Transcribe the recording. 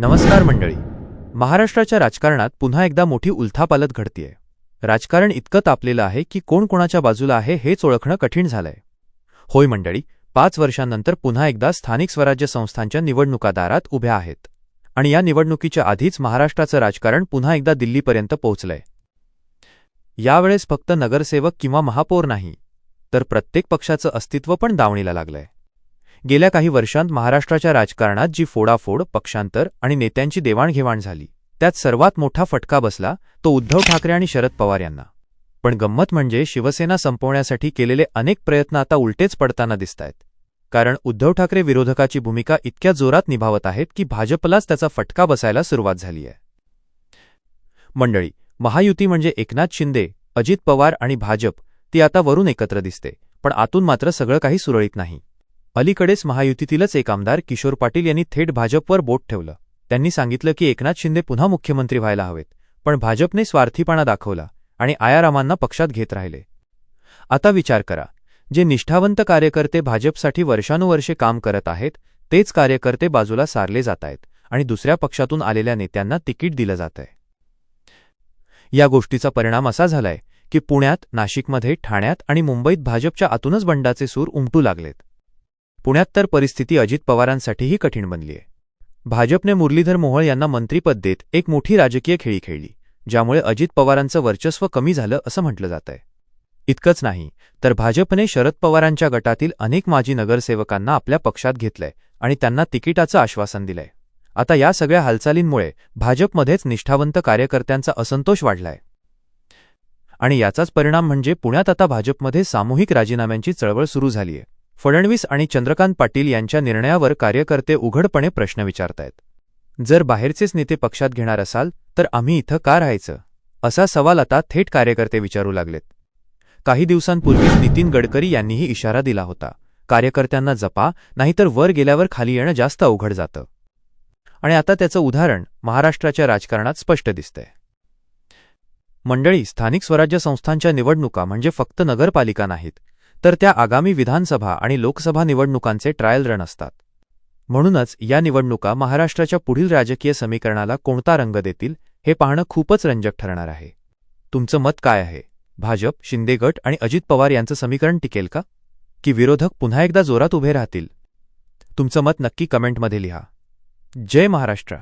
नमस्कार मंडळी. महाराष्ट्राच्या राजकारणात पुन्हा एकदा मोठी उलथापालत घडतीये. राजकारण इतकं तापलेलं आहे की कोण कोणाच्या बाजूला आहे हेच ओळखणं कठीण झालंय. होय मंडळी पाच वर्षांनंतर पुन्हा एकदा स्थानिक स्वराज्य संस्थांच्या निवडणुका दारात उभ्या आहेत. आणि या निवडणुकीच्या आधीच महाराष्ट्राचं राजकारण पुन्हा एकदा दिल्लीपर्यंत पोहोचलंय. यावेळेस फक्त नगरसेवक किंवा महापौर नाही तर प्रत्येक पक्षाचं अस्तित्व पण दावणीला लागलंय. गेल्या काही वर्षांत महाराष्ट्राच्या राजकारणात जी फोडाफोड पक्षांतर आणि नेत्यांची देवाणघेवाण झाली त्यात सर्वात मोठा फटका बसला तो उद्धव ठाकरे आणि शरद पवार यांना. पण गंमत म्हणजे शिवसेना संपवण्यासाठी केलेले अनेक प्रयत्न आता उलटेच पडताना दिसतायत. कारण उद्धव ठाकरे विरोधकाची भूमिका इतक्या जोरात निभावत आहेत की भाजपलाच त्याचा फटका बसायला सुरुवात झाली आहे. मंडळी महायुती म्हणजे एकनाथ शिंदे अजित पवार आणि भाजप ती आता वरून एकत्र दिसते पण आतून मात्र सगळं काही सुरळीत नाही. अलीकडेच महायुतीतीलच एक आमदार किशोर पाटील यांनी थेट भाजपवर बोट ठेवलं. त्यांनी सांगितलं की एकनाथ शिंदे पुन्हा मुख्यमंत्री व्हायला हवेत पण भाजपने स्वार्थीपणा दाखवला आणि आयारामांना पक्षात घेत राहिले. आता विचार करा जे निष्ठावंत कार्यकर्ते भाजपसाठी वर्षानुवर्षे काम करत आहेत तेच कार्यकर्ते बाजूला सारले जात आहेत आणि दुसऱ्या पक्षातून आलेल्या नेत्यांना तिकीट दिलं जात आहे या गोष्टीचा परिणाम असा झालाय की पुण्यात नाशिकमध्ये ठाण्यात आणि मुंबईत भाजपच्या आतूनच बंडाचे सूर उमटू लागलेत. पुण्यात तर परिस्थिती अजित पवारांसाठीही कठीण बनलीय भाजपने मुरलीधर मोहोळ यांना मंत्रीपद देत एक मोठी राजकीय खेळी खेळली ज्यामुळे अजित पवारांचं वर्चस्व कमी झालं असं म्हटलं जातंय. इतकंच नाही तर भाजपने शरद पवारांच्या गटातील अनेक माजी नगरसेवकांना आपल्या पक्षात घेतलंय आणि त्यांना तिकिटाचं आश्वासन दिलंय. आता या सगळ्या हालचालींमुळे भाजपमध्येच निष्ठावंत कार्यकर्त्यांचा असंतोष वाढलाय. आणि याचाच परिणाम म्हणजे पुण्यात आता भाजपमध्ये सामूहिक राजीनाम्यांची चळवळ सुरू झालीय. फडणवीस आणि चंद्रकांत पाटील यांच्या निर्णयावर कार्यकर्ते उघडपणे प्रश्न विचारतायत. जर बाहेरचेच नेते पक्षात घेणार असाल तर आम्ही इथं का राहायचं? असा सवाल आता थेट कार्यकर्ते विचारू लागलेत. काही दिवसांपूर्वीच नितीन गडकरी यांनीही इशारा दिला होता. कार्यकर्त्यांना जपा नाहीतर वर गेल्यावर खाली येणं जास्त अवघड जातं. आणि आता त्याचं उदाहरण महाराष्ट्राच्या राजकारणात स्पष्ट दिसतंय. मंडळी स्थानिक स्वराज्य संस्थांच्या निवडणुका म्हणजे फक्त नगरपालिका नाहीत तर त्या आगामी विधानसभा आणि लोकसभा निवडणुकांचे ट्रायल रन असतात. म्हणूनच या निवडणुका महाराष्ट्राच्या पुढील राजकीय समीकरणाला कोणता रंग देतील हे पाहणं खूपच रंजक ठरणार आहे. तुमचं मत काय आहे? भाजप शिंदे गट आणि अजित पवार यांचं समीकरण टिकेल का? की विरोधक पुन्हा एकदा जोरात उभे राहतील? तुमचं मत नक्की कमेंटमध्ये लिहा. जय महाराष्ट्र!